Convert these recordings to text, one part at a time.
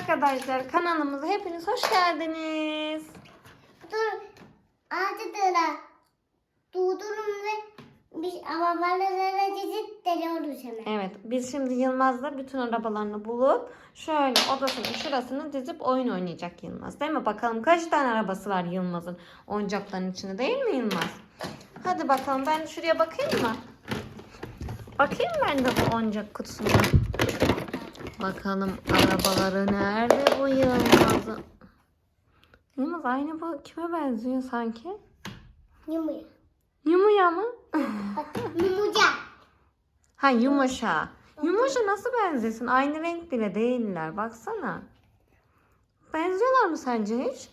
Arkadaşlar kanalımıza hepiniz hoş geldiniz. Dur. Altıdılar. Durdurun ve biz arabalara gidip deniyoruz hemen. Evet biz şimdi Yılmaz'la bütün arabalarını bulup şöyle odasının şurasını dizip oyun oynayacak Yılmaz. Değil mi? Bakalım kaç tane arabası var Yılmaz'ın oyuncakların içinde değil mi Yılmaz? Hadi bakalım ben şuraya bakayım mı? Bakayım ben de bu oyuncak kutusuna. Bakalım arabaları nerede bu Yılmaz'ın? Yılmaz aynı bu kime benziyor sanki? Yumuya. Yumuya mı? Yumuca. Ha yumuşa. Yumuşa nasıl benzesin? Aynı renk bile değiller. Baksana. Benziyorlar mı sence hiç?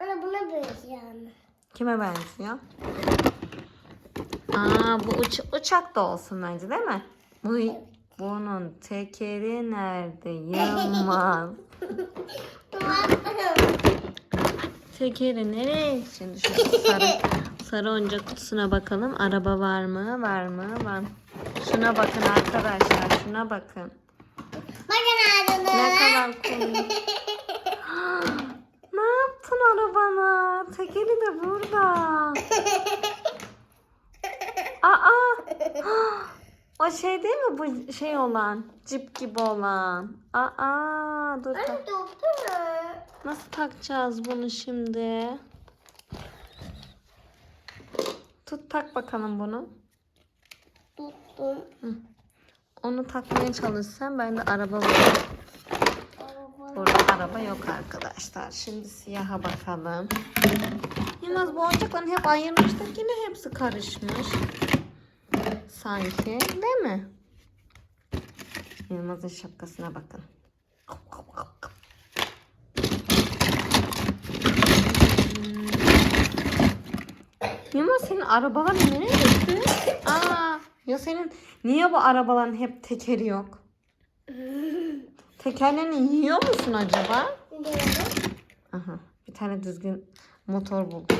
Ana buna benziyor yani. Kime benziyor? Aa bu uç- uçak da olsun bence değil mi? Bu bunun tekeri nerede? Yılmaz. Tekeri nereye? Şimdi şu sarı sarı oyuncak kutusuna bakalım. Araba var mı? Var mı? Var. Şuna bakın arkadaşlar. Şuna bakın. Bakın ağzını. Ne kadar komik. ne yaptın arabana? Tekeri de burada. Aa. O şey değil mi bu şey olan? Cip gibi olan. Aa, dur Anne tak. Nasıl takacağız bunu şimdi? Tut tak bakalım bunu. Tuttum. Onu takmaya çalışsam ben de araba bulurum. Burada araba yok arkadaşlar. Şimdi siyaha bakalım. Yılmaz bu oyuncakların hep ayırmıştık. Yine hepsi karışmış. Sanki. Değil mi? Yılmaz'ın şapkasına bakın. Yılmaz senin arabaların nereye gitti? Aa, ya senin niye bu arabaların hep tekeri yok? Tekerlerini yiyor musun acaba? Aha, bir tane düzgün motor buldum.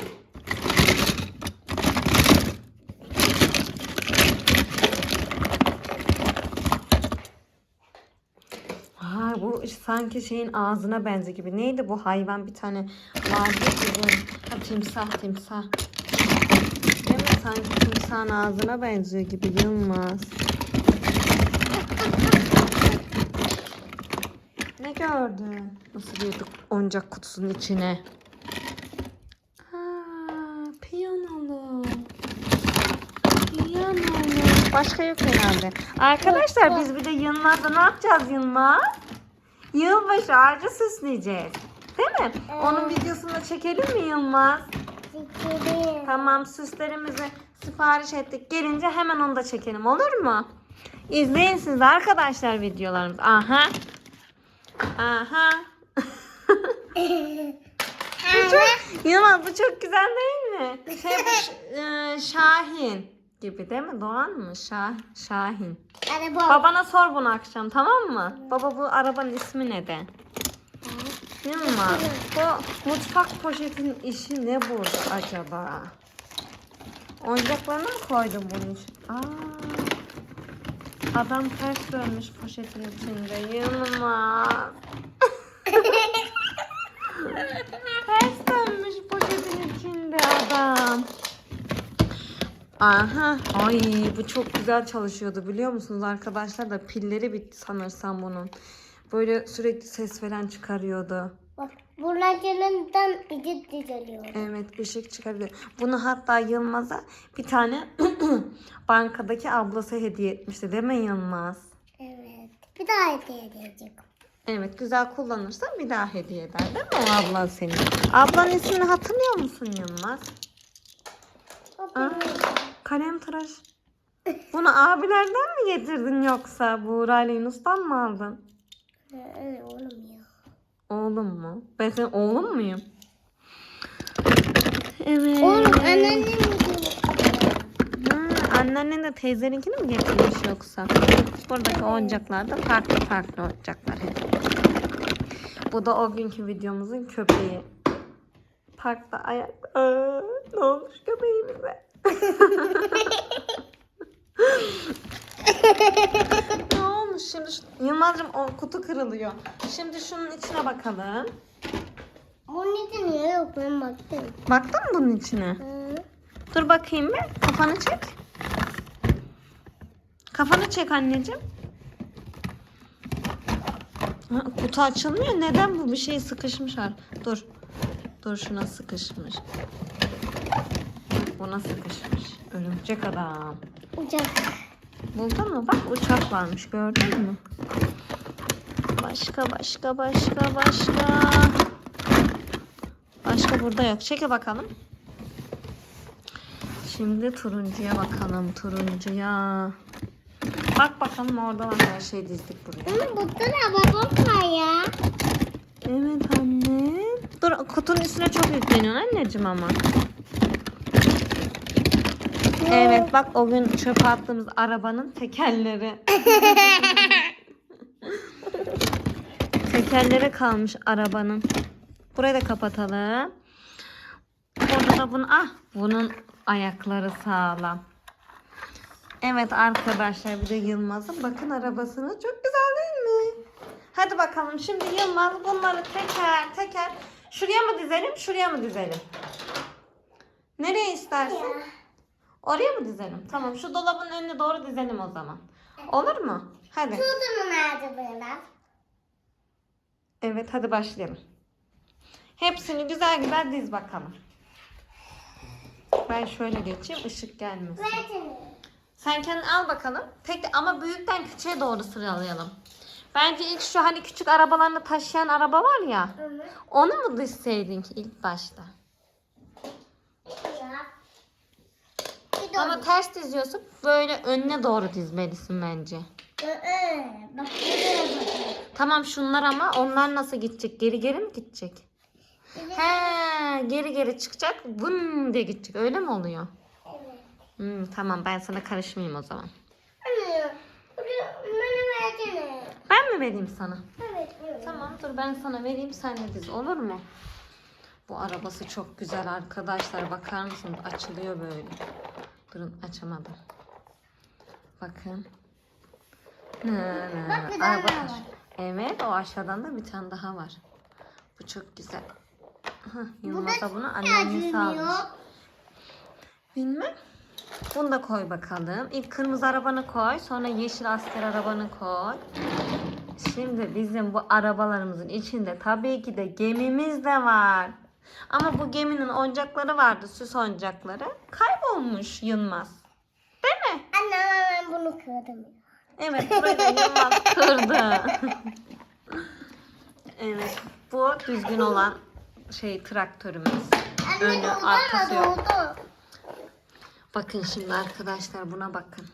Ay sanki şeyin ağzına benzi gibi. Neydi bu hayvan bir tane vardı bu. Ha, timsah timsah. Değil mi? Sanki timsahın ağzına benziyor gibi Yılmaz. Ne gördün? Nasıl girdik oyuncak kutusunun içine? Başka yok herhalde. Arkadaşlar biz bir de Yılmaz'da ne yapacağız Yılmaz? Yılbaşı ağacı süsleyeceğiz. Değil mi? Onun videosunu da çekelim mi Yılmaz? Fikri. Tamam süslerimizi sipariş ettik. Gelince hemen onu da çekelim olur mu? İzleyin siz de arkadaşlar videolarımız. Aha. Aha. bu çok, Yılmaz bu çok güzel değil mi? Şey bu e, Şahin gibi değil mi? Doğan mı? Şah, Şahin. Araba. Babana sor bunu akşam tamam mı? Baba bu arabanın ismi ne de? Yılmaz bu mutfak poşetinin işi ne burada acaba? Oyuncaklarını mı koydun bunun için? Aa, adam ters dönmüş poşetin içinde. Yılmaz. ters dönmüş poşetin içinde adam. Aha. Ay bu çok güzel çalışıyordu biliyor musunuz arkadaşlar da pilleri bitti sanırsam bunun. Böyle sürekli ses falan çıkarıyordu. Bak buralarından ışık düzeliyor. Evet ışık çıkarıyor. Bunu hatta Yılmaz'a bir tane bankadaki ablası hediye etmişti değil mi Yılmaz? Evet. Bir daha hediye edecek. Evet güzel kullanırsa bir daha hediye eder değil mi o ablan senin? Ablanın ismini hatırlıyor musun Yılmaz? Aa, kalem tıraş. Bunu abilerden mi getirdin yoksa Buğra ile Yunus'tan mı aldın? Oğlum ya. Oğlum mu? Ben senin oğlun muyum? Evet. Oğlum anneannem mi Ha, anneannen de teyzeninkini mi getirmiş yoksa? Buradaki oyuncaklar da farklı farklı oyuncaklar hep. Bu da o günkü videomuzun köpeği. Parkta ayak... Aa, ne olmuş köpeğimize? Ne olmuş Şimdi Yılmaz'cığım o kutu kırılıyor. Şimdi şunun içine bakalım. Bunun için niye yok ben baktım. Baktın mı bunun içine? Hı. Dur bakayım bir. Kafanı çek. Kafanı çek anneciğim. Ha, kutu açılmıyor. Neden bu? Bir şey sıkışmış. Dur. Dur şuna sıkışmış. Buna sıkışmış. Örümcek adam. Uçak. Buldun mu? Bak uçak varmış. Gördün mü? Başka başka başka başka. Başka burada yok. Çeke bakalım. Şimdi turuncuya bakalım. Turuncuya. Bak bakalım orada var her şey dizdik buraya. Ama burada da babam var ya. Evet anne. Dur kutunun üstüne çok yükleniyor anneciğim ama. Evet bak o gün çöpe attığımız arabanın tekerleri. tekerleri kalmış arabanın. Burayı da kapatalım. Burada da bunu ah bunun ayakları sağlam. Evet arkadaşlar bir de Yılmaz'ın bakın arabasını çok güzel değil mi? Hadi bakalım şimdi Yılmaz bunları teker teker şuraya mı dizelim şuraya mı dizelim? Nereye istersin? Oraya mı dizelim? Tamam şu dolabın önüne doğru dizelim o zaman. Olur mu? Hadi. Tutun nerede böyle? Evet hadi başlayalım. Hepsini güzel güzel diz bakalım. Ben şöyle geçeyim ışık gelmesin. Sen kendin al bakalım. Tek ama büyükten küçüğe doğru sıralayalım. Bence ilk şu hani küçük arabalarını taşıyan araba var ya. Onu mu dizseydin ki ilk başta? Ya. Bir de Ama ters diziyorsun. Böyle önüne doğru dizmelisin bence. Bak bakın. Tamam şunlar ama onlar nasıl gidecek? Geri geri mi gidecek? He, geri geri çıkacak. Vın diye gidecek. Öyle mi oluyor? Evet. Hmm, tamam ben sana karışmayayım o zaman. Anne. Buraya bana versene. Ben mi vereyim sana? Evet. evet. Tamam dur ben sana vereyim sen de diz olur mu? Bu arabası çok güzel arkadaşlar. Bakar mısınız? Açılıyor böyle. Durun açamadım. Bakın. Ne, ne, Bak, bir ne. tane daha var. Evet o aşağıdan da bir tane daha var. Bu çok güzel. Hah, Yılmaz da bunu annemiz almış. Bilmem. Bunu da koy bakalım. İlk kırmızı arabanı koy. Sonra yeşil asker arabanı koy. Şimdi bizim bu arabalarımızın içinde tabii ki de gemimiz de var. Ama bu geminin oyuncakları vardı. Süs oyuncakları. Kaybolmuş Yılmaz. Değil mi? Anne ben bunu kırdım. Evet burayı da Yılmaz kırdı. evet. Bu düzgün olan şey traktörümüz. Anne Önü, arkası yok. doldu. Bakın şimdi arkadaşlar buna bakın.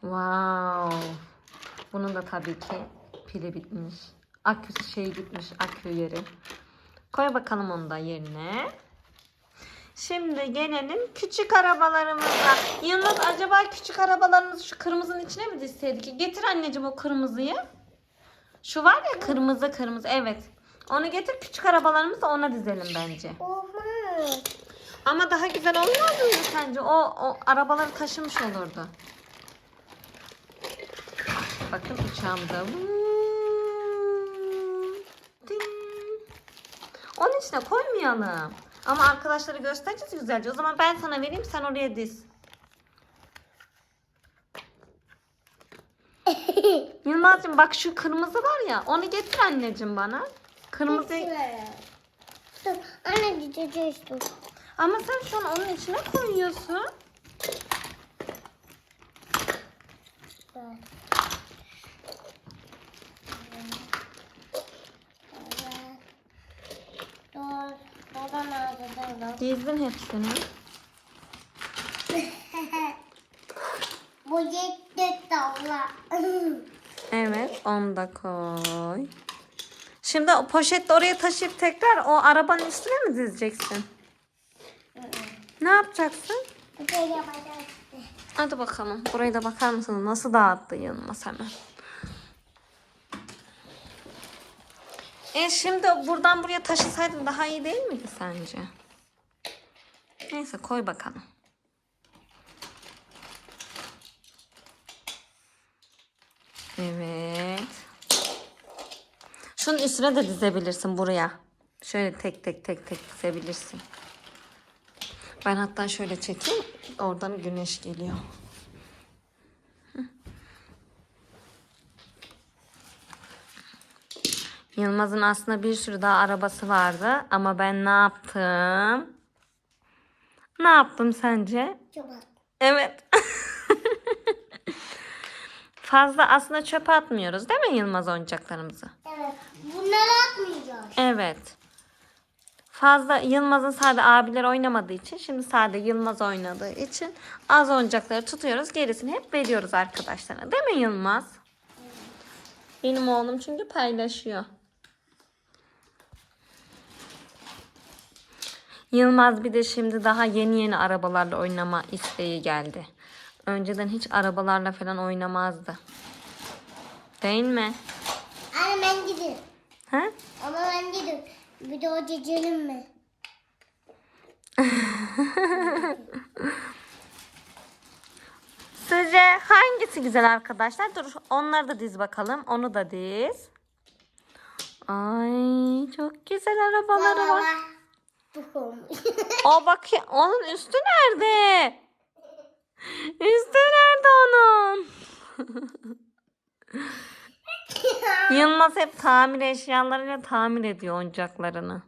Wow. Bunun da tabii ki pili bitmiş. Aküsü şey gitmiş akü yeri. Koy bakalım onu da yerine. Şimdi gelelim küçük arabalarımıza. Yılmaz acaba küçük arabalarımızı şu kırmızının içine mi dizseydik? Getir anneciğim o kırmızıyı. Şu var ya kırmızı kırmızı evet. Onu getir küçük arabalarımızı ona dizelim bence. Olmaz. Ama daha güzel olmaz mıydı sence? O, o arabaları taşımış olurdu. Bakın uçağımda. Ding. Onun içine koymayalım. Ama arkadaşlara göstereceğiz güzelce. O zaman ben sana vereyim sen oraya diz. Yılmaz'cığım bak şu kırmızı var ya onu getir anneciğim bana. Kırmızı Anne gideceğiz ama sen şu an onun içine koyuyorsun. Dur. Dur. Dizdin hepsini. Bu yetti tavla. Evet onu da koy. Şimdi o poşetle oraya taşıyıp tekrar o arabanın üstüne mi dizeceksin? Ne yapacaksın? Hadi bakalım. Burayı da bakar mısınız? Nasıl dağıttı Yılmaz hemen. E şimdi buradan buraya taşısaydın daha iyi değil miydi sence? Neyse koy bakalım. Evet. Şunun üstüne de dizebilirsin buraya. Şöyle tek tek tek tek dizebilirsin. Ben hatta şöyle çekeyim. Oradan güneş geliyor. Yılmaz'ın aslında bir sürü daha arabası vardı. Ama ben ne yaptım? Ne yaptım sence? Çok az. Evet. Fazla aslında çöpe atmıyoruz değil mi Yılmaz oyuncaklarımızı? Evet. Bunları atmayacağız. Evet. Fazla Yılmaz'ın sade abiler oynamadığı için şimdi sade Yılmaz oynadığı için az oyuncakları tutuyoruz. Gerisini hep veriyoruz arkadaşlarına. Değil mi Yılmaz? Benim oğlum çünkü paylaşıyor. Yılmaz bir de şimdi daha yeni yeni arabalarla oynama isteği geldi. Önceden hiç arabalarla falan oynamazdı. Değil mi? Anne ben gidiyorum. Ha? Ama ben gidiyorum. Bir de o cecelim mi? Sizce hangisi güzel arkadaşlar? Dur onları da diz bakalım. Onu da diz. Ay çok güzel arabaları var. Olmuş. O bak onun üstü nerede? Üstü nerede onun? Yılmaz hep tamir eşyalarıyla tamir ediyor oyuncaklarını.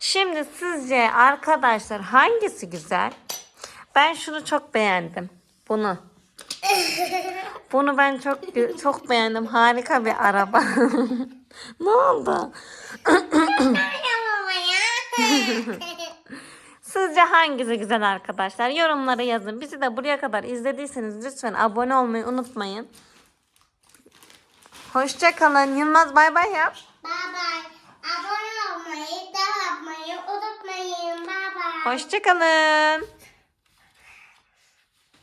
Şimdi sizce arkadaşlar hangisi güzel? Ben şunu çok beğendim. Bunu. Bunu ben çok çok beğendim. Harika bir araba. ne oldu? Sizce hangisi güzel arkadaşlar? Yorumlara yazın. Bizi de buraya kadar izlediyseniz lütfen abone olmayı unutmayın. Hoşçakalın. Yılmaz bay bay yap. Bye bye. Abone olmayı, devam yapmayı unutmayın. Bye bye. Hoşçakalın.